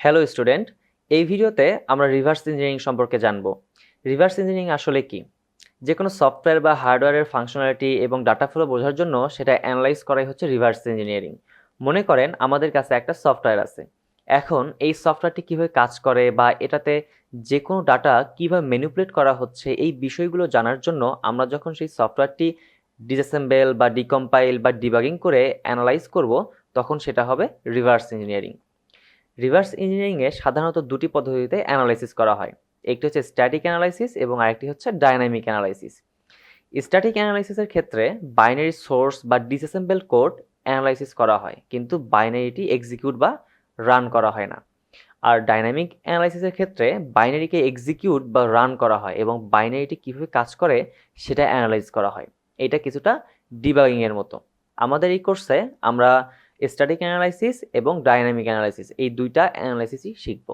Hello student এই ভিডিওতে আমরা রিভার্স ইঞ্জিনিয়ারিং সম্পর্কে জানব। রিভার্স ইঞ্জিনিয়ারিং আসলে কি? যে কোনো সফটওয়্যার বা হার্ডওয়্যারের ফাংশনালিটি এবং ডাটা ফ্লো বোঝার জন্য সেটা অ্যানালাইজ করাই হচ্ছে রিভার্স ইঞ্জিনিয়ারিং মনে করেন আমাদের কাছে একটা সফটওয়্যার আছে। এখন এই সফটওয়্যারটি কীভাবে কাজ করে বা এটাতে যে কোনো ডাটা কীভাবে ম্যানিপুলেট করা হচ্ছে এই বিষয়গুলো জানার জন্য আমরা যখন সেই সফটওয়্যারটি ডিসঅ্যাসেম্বল বা ডিকম্পাইল বা ডিবাগিং করে অ্যানালাইজ করব, তখন সেটা হবে রিভার্স ইঞ্জিনিয়ারিং রিভার্স ইঞ্জিনিয়ারিংয়ে সাধারণত দুটি পদ্ধতিতে অ্যানালাইসিস করা হয়। একটি হচ্ছে স্ট্যাটিক অ্যানালাইসিস এবং আরেকটি হচ্ছে ডাইনামিক অ্যানালাইসিস স্ট্যাটিক অ্যানালাইসিসের ক্ষেত্রে বাইনারি সোর্স বা ডিসঅ্যাসেম্বল কোড অ্যানালাইসিস করা হয়, কিন্তু বাইনারিটি এক্সিকিউট বা রান করা হয় না। আর ডাইনামিক অ্যানালাইসিসের ক্ষেত্রে বাইনারিকে এক্সিকিউট বা রান করা হয় এবং বাইনারিটি কীভাবে কাজ করে সেটা অ্যানালাইজ করা হয়। এটা কিছুটা ডিবাগিংয়ের মতো। আমাদের এই কোর্সে আমরা স্ট্যাটিক অ্যানালাইসিস এবং ডাইনামিক অ্যানালাইসিস এই দুইটা অ্যানালাইসিসই শিখব।